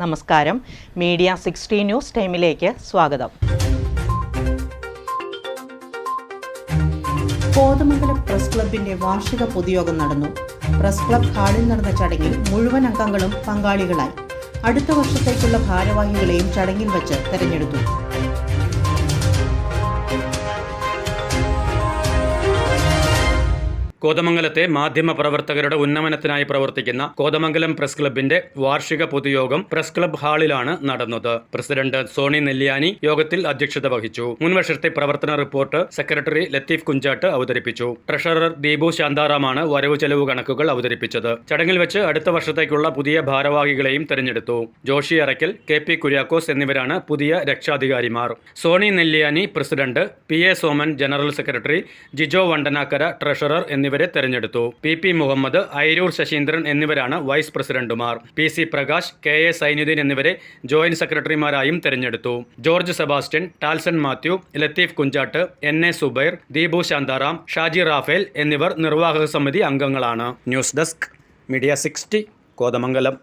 നമസ്കാരം. Media sixty news ടൈമിലേക്ക് സ്വാഗതം. കോതമംഗലം പ്രസ് ക്ലബിന്റെ വാർഷിക പൊതുയോഗം നടന്നു. പ്രസ് ക്ലബ് ഹാളിൽ നടന്ന ചടങ്ങിൽ മുഴുവൻ അംഗങ്ങളും പങ്കാളികളായി. അടുത്ത വർഷത്തേക്കുള്ള ഭാരവാഹികളെയും ചടങ്ങിൽ വച്ച് തെരഞ്ഞെടുത്തു. കോതമംഗലത്തെ മാധ്യമ പ്രവർത്തകരുടെ ഉന്നമനത്തിനായി പ്രവർത്തിക്കുന്ന കോതമംഗലം പ്രസ് ക്ലബിന്റെ വാർഷിക പൊതുയോഗം പ്രസ് ക്ലബ് ഹാളിലാണ് നടന്നത്. പ്രസിഡന്റ് സോണി നെല്ലിയാനി യോഗത്തിൽ അധ്യക്ഷത വഹിച്ചു. മുൻവർഷത്തെ പ്രവർത്തന റിപ്പോർട്ട് സെക്രട്ടറി ലത്തീഫ് കുഞ്ചാട്ട് അവതരിപ്പിച്ചു. ട്രഷറർ ദീപു ശാന്താറാമാണ് വരവ് ചെലവ് കണക്കുകൾ അവതരിപ്പിച്ചത്. ചടങ്ങിൽ വെച്ച് അടുത്ത വർഷത്തേക്കുള്ള പുതിയ ഭാരവാഹികളെയും തെരഞ്ഞെടുത്തു. ജോഷി അറയ്ക്കൽ കെ പി കുര്യാക്കോസ് എന്നിവരാണ് പുതിയ രക്ഷാധികാരിമാർ. Soni Nelliyani president P A Soman general secretary Jijo Vandanakkara treasurer എന്നിവരെ തെരഞ്ഞെടുത്തു. പി പി മുഹമ്മദ് ഐരൂർ ശശീന്ദ്രൻ എന്നിവരാണ് വൈസ് പ്രസിഡന്റുമാർ. P C Prakash K A Sainudheen എന്നിവരെ ജോയിന്റ് സെക്രട്ടറിമാരായും തെരഞ്ഞെടുത്തു. George Sebastian Talson Mathew Latheef Kunchattu N A Zubair Deepu Shantharam Shaji Raphael എന്നിവർ നിർവാഹക സമിതി അംഗങ്ങളാണ്. News desk media sixty Kothamangalam.